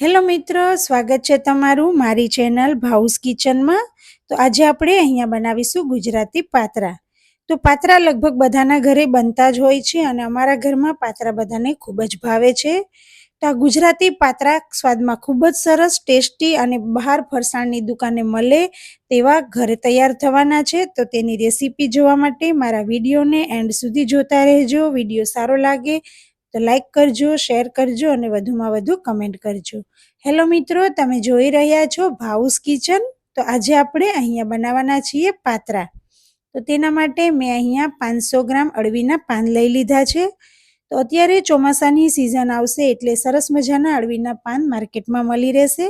Hello મિત્રો, સ્વાગત છે તમારું મારી ચેનલ ભાઉસ કિચનમાં. તો આજે આપણે અહીંયા બનાવીશું ગુજરાતી પાત્રા. તો પાત્રા લગભગ બધાના ઘરે બનતા જ હોય છે અને અમારા ઘરમાં પાત્રા બધાને ખૂબ જ ભાવે છે. તો આ ગુજરાતી પાત્રા સ્વાદમાં ખૂબ જ સરસ, ટેસ્ટી અને બહાર ફરસાણની દુકાને મળે તેવા ઘરે તૈયાર થવાના છે. તો તેની રેસીપી જોવા માટે મારા વિડીયોને એન્ડ સુધી જોતા રહેજો. વીડિયો સારો લાગે તો લાઇક કરજો શેર કરજો અને વધુમાં વધુ કમેન્ટ કરજો. હેલો મિત્રો, તમે જોઈ રહ્યા છો ભાઉસ કિચન તો આજે આપણે અહીંયા બનાવવાના છીએ પાત્રા. તો તેના માટે મેં અહીંયા પાંચસો ગ્રામ અળવીના પાન લઈ લીધા છે. તો અત્યારે ચોમાસાની સિઝન આવશે એટલે સરસ મજાના અળવીના પાન માર્કેટમાં મળી રહેશે.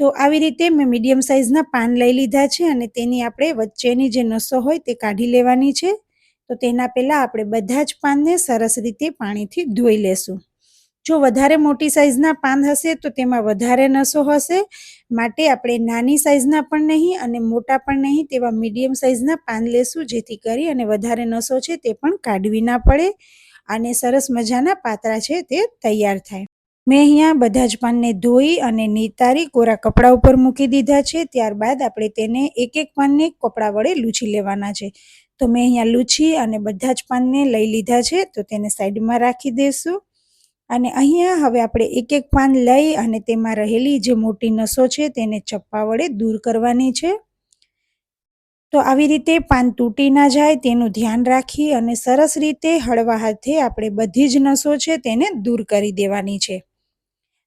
તો આવી રીતે મેં મીડિયમ સાઇઝના પાન લઈ લીધા છે અને તેની આપણે વચ્ચેની જે નસો હોય તે કાઢી લેવાની છે. તો તેના પહેલાં આપણે બધા જ પાનને સરસ રીતે પાણીથી ધોઈ લેશું. જો વધારે મોટી સાઇઝના પાન હશે તો તેમાં વધારે નસો હશે. માટે આપણે નાની સાઇઝના પણ નહીં અને મોટા પણ નહીં તેવા મીડિયમ સાઇઝના પાન લેશું જેથી કરી અને વધારે નસો છે તે પણ કાઢવી ના પડે અને સરસ મજાના પાતરા છે તે તૈયાર થાય. મેં અહીંયા બધા જ પાનને ધોઈ અને નિતારી કોરા કપડા ઉપર મૂકી દીધા છે. ત્યારબાદ આપણે તેને એક એક પાનને કપડા વડે લૂછી લેવાના છે. તો મેં અહીંયા લૂછી અને બધા જ પાનને લઈ લીધા છે, તો તેને સાઈડમાં રાખી દઈશું અને અહીંયા હવે આપણે એક એક પાન લઈ અને તેમાં રહેલી જે મોટી નસો છે તેને ચપ્પા વડે દૂર કરવાની છે. તો આવી રીતે પાન તૂટી ના જાય તેનું ધ્યાન રાખી અને સરસ રીતે હળવા હાથે આપણે બધી જ નસો છે તેને દૂર કરી દેવાની છે.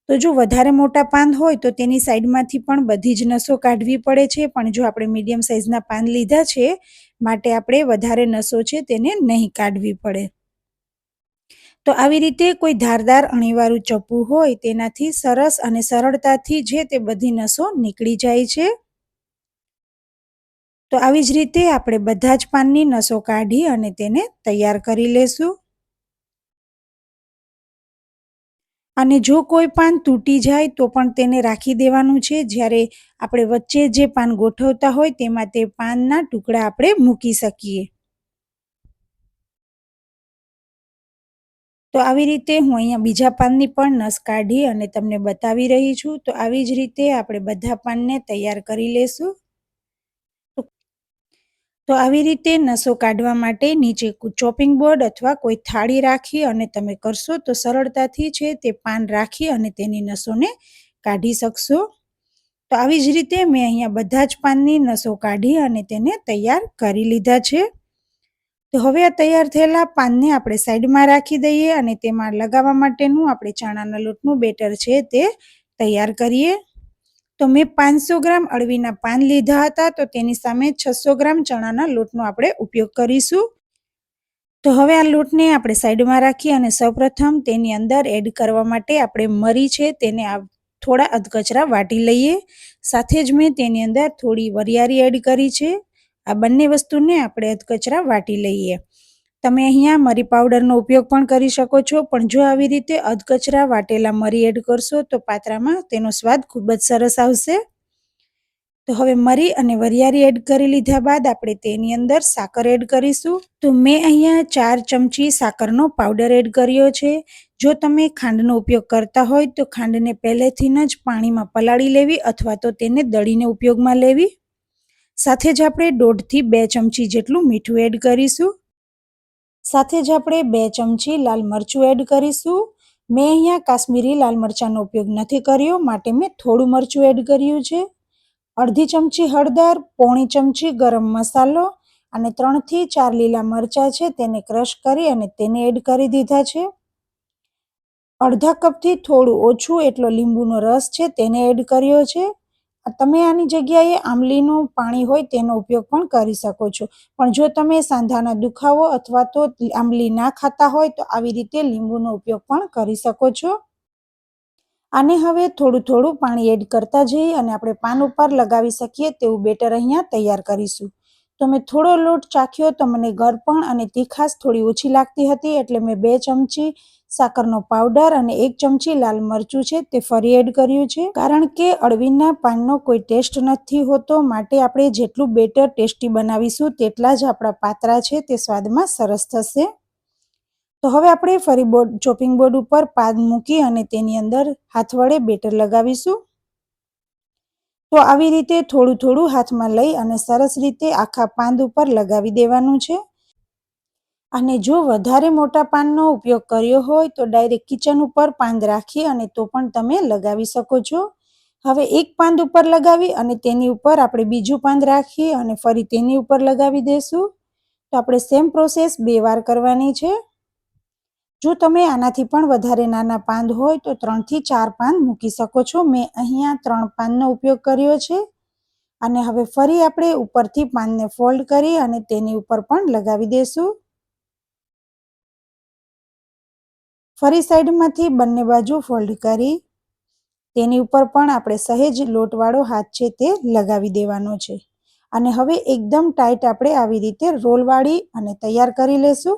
તો જો વધારે મોટા પાન હોય તો તેની સાઈડમાંથી પણ બધી જ નસો કાઢવી પડે છે. પણ જો આપણે મીડિયમ સાઇઝના પાન લીધા છે, માટે આપણે વધારે નસો છે તેને નહીં કાઢવી પડે. તો આવી રીતે કોઈ ધારદાર અણીવાળું ચપ્પુ હોય તેનાથી સરસ અને સરળતાથી જે તે બધી નસો નીકળી જાય છે. તો આવી જ રીતે આપણે બધા જ પાનની નસો કાઢી અને તેને તૈયાર કરી લેશું. અને જો કોઈ પાન તૂટી જાય તો પણ તેને રાખી દેવાનું છે. જ્યારે આપણે વચ્ચે જે પાન ગોઠવતા હોય તેમાં તે પાનના ટુકડા આપણે મૂકી શકીએ. તો આવી રીતે હું અહીંયા બીજા પાનની પણ નસ કાઢી અને તમને બતાવી રહી છું. તો આવી જ રીતે આપણે બધા પાનને તૈયાર કરી લેશું. તો આવી રીતે નસો કાઢવા માટે નીચે ચોપિંગ બોર્ડ અથવા કોઈ થાળી રાખી અને તમે કરશો તો સરળતાથી છે તે પાન રાખી અને તેની નસોને કાઢી શકશો. તો આવી જ રીતે મેં અહીંયા બધા જ પાનની નસો કાઢી અને તેને તૈયાર કરી લીધા છે. તો હવે આ તૈયાર થયેલા પાનને આપણે સાઈડમાં રાખી દઈએ અને તેમાં લગાવવા માટેનું આપણે ચણાના લોટનું બેટર છે તે તૈયાર કરીએ. તો મેં પાંચસો ગ્રામ અળવીના પાન લીધા હતા, તો તેની સામે છસો ગ્રામ ચણાના લોટનો આપણે ઉપયોગ કરીશું. તો હવે આ લોટને આપણે સાઈડમાં રાખી અને સૌપ્રથમ તેની અંદર એડ કરવા માટે આપણે મરી છે તેને આ થોડા અધકચરા વાટી લઈએ. સાથે જ મેં તેની અંદર થોડી વરિયાળી એડ કરી છે. આ બંને વસ્તુને આપણે અધકચરા વાટી લઈએ. તમે અહીંયા મરી પાવડરનો ઉપયોગ પણ કરી શકો છો, પણ જો આવી રીતે અધકચરા વાટેલા મરી એડ કરશો, તો પાત્રામાં તેનો સ્વાદ ખૂબ જ સરસ આવશે. તો હવે મરી અને વરિયાળી એડ કરી લીધા બાદ આપણે તેની અંદર સાકર એડ કરીશું. તો મેં અહીંયા ચાર ચમચી સાકરનો પાવડર એડ કર્યો છે. જો તમે ખાંડનો ઉપયોગ કરતા હોય, તો ખાંડને પહેલેથી જ પાણીમાં પલાળી લેવી અથવા તો તેને દળીને ઉપયોગમાં લેવી. સાથે જ આપણે દોઢથી બે ચમચી જેટલું મીઠું એડ કરીશું. સાથે જ આપણે બે ચમચી લાલ મરચું એડ કરીશું. મેં અહીંયા કાશ્મીરી લાલ મરચાંનો ઉપયોગ નથી કર્યો, માટે મેં થોડું મરચું એડ કર્યું છે. અડધી ચમચી હળદર, પોણી ચમચી ગરમ મસાલો અને ત્રણથી ચાર લીલા મરચાં છે તેને ક્રશ કરી અને તેને એડ કરી દીધા છે. અડધા કપથી થોડું ઓછું, એટલો લીંબુનો રસ છે, તેને એડ કર્યો છે. તમે આની જગ્યાએ આંબલીનું પાણી હોય તેનો ઉપયોગ પણ કરી શકો છો. પણ જો તમે સાંધાના દુખાવો અથવા તો આમલી ના ખાતા હોય તો આવી રીતે લીંબુનો ઉપયોગ પણ કરી શકો છો. આને હવે થોડું થોડું પાણી એડ કરતા જઈએ અને આપણે પાન ઉપર લગાવી શકીએ તેવું બેટર અહીંયા તૈયાર કરીશું. તો મેં થોડો લોટ ચાખ્યો તો મને ગરપણ અને તીખાશ થોડી ઓછી લાગતી હતી એટલે મેં બે ચમચી સાકરનો પાવડર અને એક ચમચી લાલ મરચું છે તે ફરી એડ કર્યું છે. કારણ કે અળવીના પાનનો કોઈ ટેસ્ટ નથી હોતો માટે આપણે જેટલું બેટર ટેસ્ટી બનાવીશું તેટલા જ આપણા પાતરા છે તે સ્વાદમાં સરસ થશે. તો હવે આપણે ફરી બોર્ડ, ચોપિંગ બોર્ડ ઉપર પાન મૂકી અને તેની અંદર હાથ વડે બેટર લગાવીશું. તો આવી રીતે થોડું થોડું હાથમાં લઈ અને સરસ રીતે આખા પાંદ ઉપર લગાવી દેવાનું છે. અને જો વધારે મોટા પાનનો ઉપયોગ કર્યો હોય તો ડાયરેક્ટ કિચન ઉપર પાન રાખી અને તો પણ તમે લગાવી શકો છો. હવે એક પાંદ ઉપર લગાવી અને તેની ઉપર આપણે બીજું પાંદ રાખી અને ફરી તેની ઉપર લગાવી દઈશું તો આપણે સેમ પ્રોસેસ બે વાર કરવાની છે. જો તમે આનાથી પણ વધારે નાના પાંદ હોય તો ત્રણથી ચાર પાન મૂકી શકો છો. મેં અહીંયા ત્રણ પાનનો ઉપયોગ કર્યો છે. અને હવે ફરી આપણે ઉપરથી પાનને ફોલ્ડ કરી અને તેની ઉપર પણ લગાવી દઈશું ફરી સાઈડમાંથી બંને બાજુ ફોલ્ડ કરી. તેની ઉપર પણ આપણે સહેજ લોટવાળો હાથ છે તે લગાવી દેવાનો છે. અને હવે એકદમ ટાઈટ આપણે આવી રીતે રોલવાળી અને તૈયાર કરી લેશું.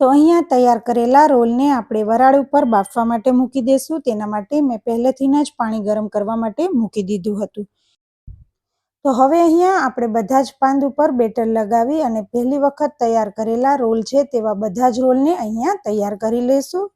તો અહીંયા તૈયાર કરેલા રોલને આપણે વરાળ ઉપર બાફવા માટે મૂકી દઈશું તેના માટે મેં પહેલેથી જ પાણી ગરમ કરવા માટે મૂકી દીધું હતું. તો હવે અહીંયા આપણે બધા જ પાંદ ઉપર બેટર લગાવી અને પહેલી વખત તૈયાર કરેલા રોલ છે તેવા બધા જ રોલને અહીંયા તૈયાર કરી લઈશું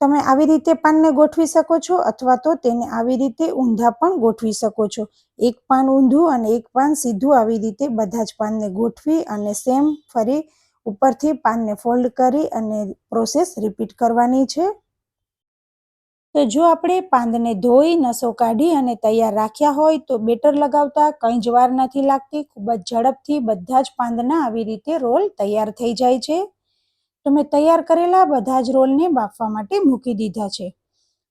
તમે આવી રીતે પાનને ગોઠવી શકો છો અથવા તો તેને આવી રીતે ઊંધા પણ ગોઠવી શકો છો. એક પાન ઊંધું અને એક પાન સીધું આવી રીતે બધા જ પાનને ગોઠવી અને સેમ ફરી ઉપરથી પાનને ફોલ્ડ કરી અને પ્રોસેસ રિપીટ કરવાની છે. તો જો આપણે પાંદને ધોઈ, નસો કાઢી અને તૈયાર રાખ્યા હોય તો બેટર લગાવતા કંઈ જ વાર નથી લાગતી. ખૂબ જ ઝડપથી બધા જ પાંદના આવી રીતે રોલ તૈયાર થઈ જાય છે. તો મેં તૈયાર કરેલા બધા જ રોલને બાફવા માટે મૂકી દીધા છે.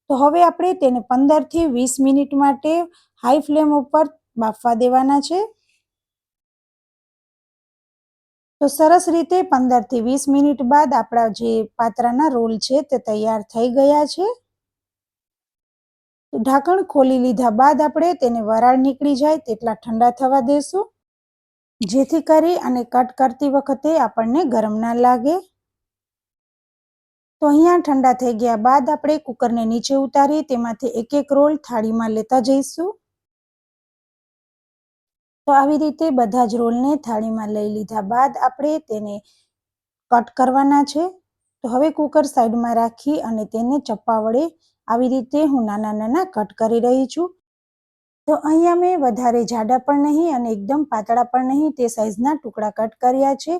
તો હવે આપણે તેને પંદરથી વીસ મિનિટ માટે હાઈ ફ્લેમ ઉપર બાફવા દેવાના છે. તો સરસ રીતે પંદરથી વીસ મિનિટ બાદ આપણા જે પાત્રાના રોલ છે તે તૈયાર થઈ ગયા છે. ઢાંકણ ખોલી લીધા બાદ આપણે તેને વરાળ નીકળી જાય તેટલા ઠંડા થવા દેશું. જેથી કરી અને કટ કરતી વખતે આપણને ગરમ ના લાગે. તો અહીંયા ઠંડા થઈ ગયા બાદ આપણે કુકરને નીચે ઉતારી તેમાંથી એક એક રોલ થાળીમાં લેતા જઈશું. તો આવી રીતે બધા જ રોલને થાળીમાં લઈ લીધા બાદ આપણે તેને કટ કરવાના છે. તો હવે કુકર સાઈડમાં રાખી અને તેને ચપ્પા વડે આવી રીતે હું નાના નાના કટ કરી રહી છું. તો અહીંયા મેં વધારે જાડા પણ નહીં અને એકદમ પાતળા પણ નહીં તે સાઈઝના ટુકડા કટ કર્યા છે.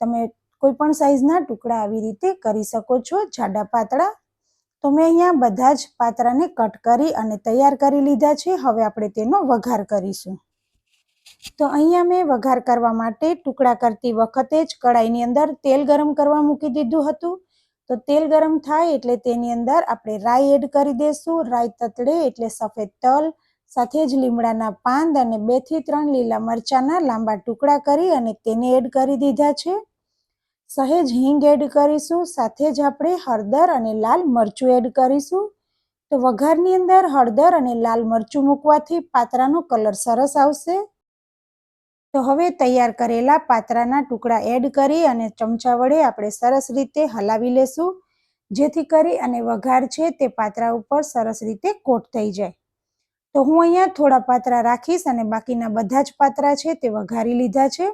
તમે કોઈ પણ સાઈઝના ટુકડા આવી રીતે કરી શકો છો, જાડા પાતળા. તો મેં અહીંયા બધા જ પાતરાને કટ કરી અને તૈયાર કરી લીધા છે. હવે આપણે તેનો વઘાર કરીશું. તો અહીંયા મેં વઘાર કરવા માટે ટુકડા કરતી વખતે જ કડાઈની અંદર તેલ ગરમ કરવા મૂકી દીધું હતું. તો તેલ ગરમ થાય એટલે તેની અંદર આપણે રાઈ એડ કરી દઈશું રાઈ તતડે એટલે સફેદ તલ, સાથે જ લીમડાના પાંદ અને બેથી ત્રણ લીલા મરચાંના લાંબા ટુકડા કરી અને તેને એડ કરી દીધા છે. સહેજ હિંગ એડ કરીશું, સાથે જ આપણે હળદર અને લાલ મરચું એડ કરીશું. તો વઘારની અંદર હળદર અને લાલ મરચું મૂકવાથી પાત્રાનો કલર સરસ આવશે. તો હવે તૈયાર કરેલા પાત્રાના ટુકડા એડ કરી અને ચમચા વડે આપણે સરસ રીતે હલાવી લેશું. જેથી કરી અને વઘાર છે તે પાત્રા ઉપર સરસ રીતે કોટ થઈ જાય. તો હું અહીંયા થોડા પાત્રા રાખીશ અને બાકીના બધા જ પાત્રા છે તે વઘારી લીધા છે.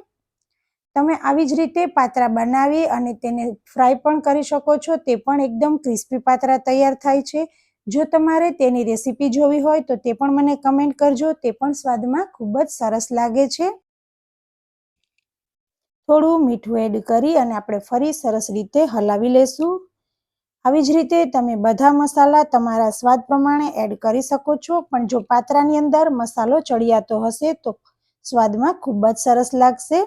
તમે આવી જ રીતે પાત્રા બનાવી અને તેને ફ્રાય પણ કરી શકો છો. તે પણ એકદમ ક્રિસ્પી પાત્રા તૈયાર થાય છે. જો તમારે તેની રેસીપી જોવી હોય તો તે પણ મને કમેન્ટ કરજો. તે પણ સ્વાદમાં ખૂબ જ સરસ લાગે છે. થોડું મીઠું એડ કરી અને આપણે ફરી સરસ રીતે હલાવી લેશું. આવી જ રીતે તમે બધા મસાલા તમારા સ્વાદ પ્રમાણે એડ કરી શકો છો, પણ જો પાત્રાની અંદર મસાલો ચડિયાતો હશે તો સ્વાદમાં ખૂબ જ સરસ લાગશે.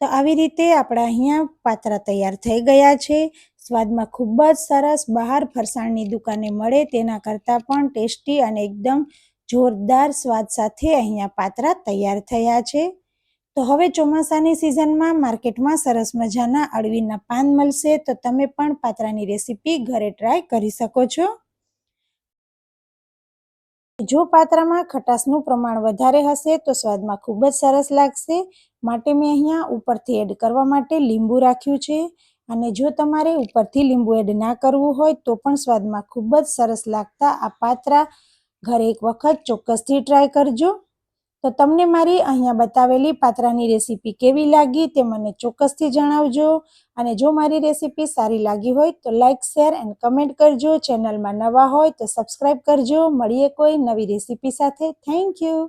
તો આવી રીતે આપણા અહીંયા પાત્રા તૈયાર થઈ ગયા છે. સ્વાદમાં ખૂબ જ સરસ બહાર ફરસાણની દુકાને મળે તેના કરતાં પણ ટેસ્ટી અને એકદમ જોરદાર સ્વાદ સાથે અહીંયા પાત્રા તૈયાર થયા છે. તો હવે ચોમાસાની સિઝનમાં માર્કેટમાં સરસ મજાના અળવીના પાન મળશે. તો તમે પણ પાત્રાની રેસીપી ઘરે ટ્રાય કરી શકો છો. જો પાત્રામાં ખટાશનું પ્રમાણ વધારે હશે તો સ્વાદમાં ખૂબ જ સરસ લાગશે. માટે મેં અહીંયા ઉપરથી એડ કરવા માટે લીંબુ રાખ્યું છે. અને જો તમારે ઉપરથી લીંબુ એડ ના કરવું હોય તો પણ સ્વાદમાં ખૂબ જ સરસ લાગતા આ પાત્રા. ઘરે એક વખત ચોક્કસથી ટ્રાય કરજો. તો તમને મારી અહીંયા બતાવેલી પાત્રાની રેસીપી કેવી લાગી તે મને ચોક્કસથી જણાવજો. અને જો મારી રેસીપી સારી લાગી હોય તો લાઇક શેર એન્ડ કમેન્ટ કરજો. ચેનલમાં નવા હોય તો સબસ્ક્રાઈબ કરજો. મળીએ કોઈ નવી રેસીપી સાથે. Thank you.